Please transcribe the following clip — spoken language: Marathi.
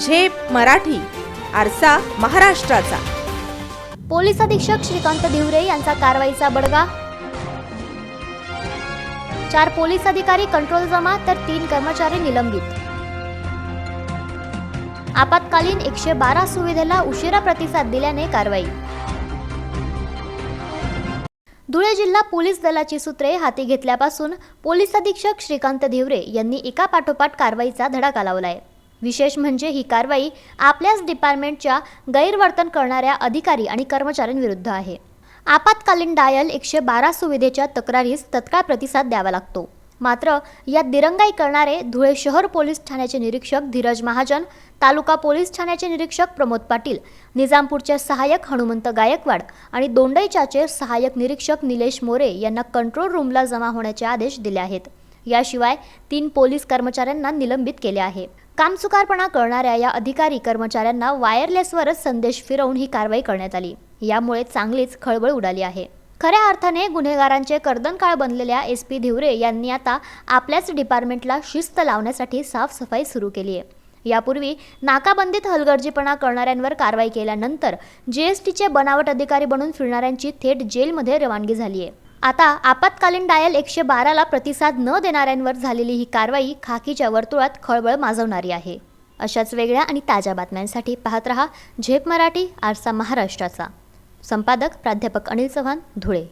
झेप मराठी आरसा महाराष्ट्राचा. पोलीस अधीक्षक श्रीकांत धिवरे यांचा कारवाईचा बडगा. चार पोलीस अधिकारी कंट्रोल जमा तर तीन कर्मचारी निलंबित. आपत्कालीन एकशे बारा सुविधेला उशिरा प्रतिसाद दिल्याने कारवाई. धुळे जिल्हा पोलीस दलाची सूत्रे हाती घेतल्यापासून पोलीस अधीक्षक श्रीकांत धिवरे यांनी एका पाठोपाठ कारवाईचा धडाका लावलाय. विशेष म्हणजे ही कारवाई आपल्याच डिपार्टमेंटच्या गैरवर्तन करणाऱ्या अधिकारी आणि कर्मचाऱ्यांविरुद्ध आहे. आपत्कालीन डायल एकशे बारा सुविधेच्या तक्रारीस तत्काळ प्रतिसाद द्यावा लागतो. मात्र यात दिरंगाई करणारे धुळे शहर पोलीस ठाण्याचे निरीक्षक धीरज महाजन तालुका पोलीस ठाण्याचे निरीक्षक प्रमोद पाटील निजामपूरचे सहाय्यक हनुमंत गायकवाड आणि दोंडईच्याचे सहाय्यक निरीक्षक निलेश मोरे यांना कंट्रोल रूमला जमा होण्याचे आदेश दिले आहेत. याशिवाय तीन पोलीस कर्मचाऱ्यांना निलंबित केले आहे. कामचुकारपणा करणाऱ्या या अधिकारी कर्मचाऱ्यांना वायरलेसवरच संदेश फिरवून ही कारवाई करण्यात आली. यामुळे चांगलीच खळबळ उडाली आहे. खऱ्या अर्थाने गुन्हेगारांचे कर्दनकाळ बनलेल्या एस पी धिवरे यांनी आता आपल्याच डिपार्टमेंटला शिस्त लावण्यासाठी साफसफाई सुरू केली आहे. यापूर्वी नाकाबंदीत हलगर्जीपणा करणाऱ्यांवर कारवाई केल्यानंतर जीएसटीचे बनावट अधिकारी बनून फिरणाऱ्यांची थेट जेलमध्ये रवानगी झाली आहे. आता आपत्कालीन डायल एकशे बाराला प्रतिसाद न देणाऱ्यांवर झालेली ही कारवाई खाकीच्या वर्तुळात खळबळ माजवणारी आहे. अशाच वेगळ्या आणि ताज्या बातम्यांसाठी पाहत रहा झेप मराठी आरसा महाराष्ट्राचा. संपादक प्राध्यापक अनिल चव्हाण धुळे.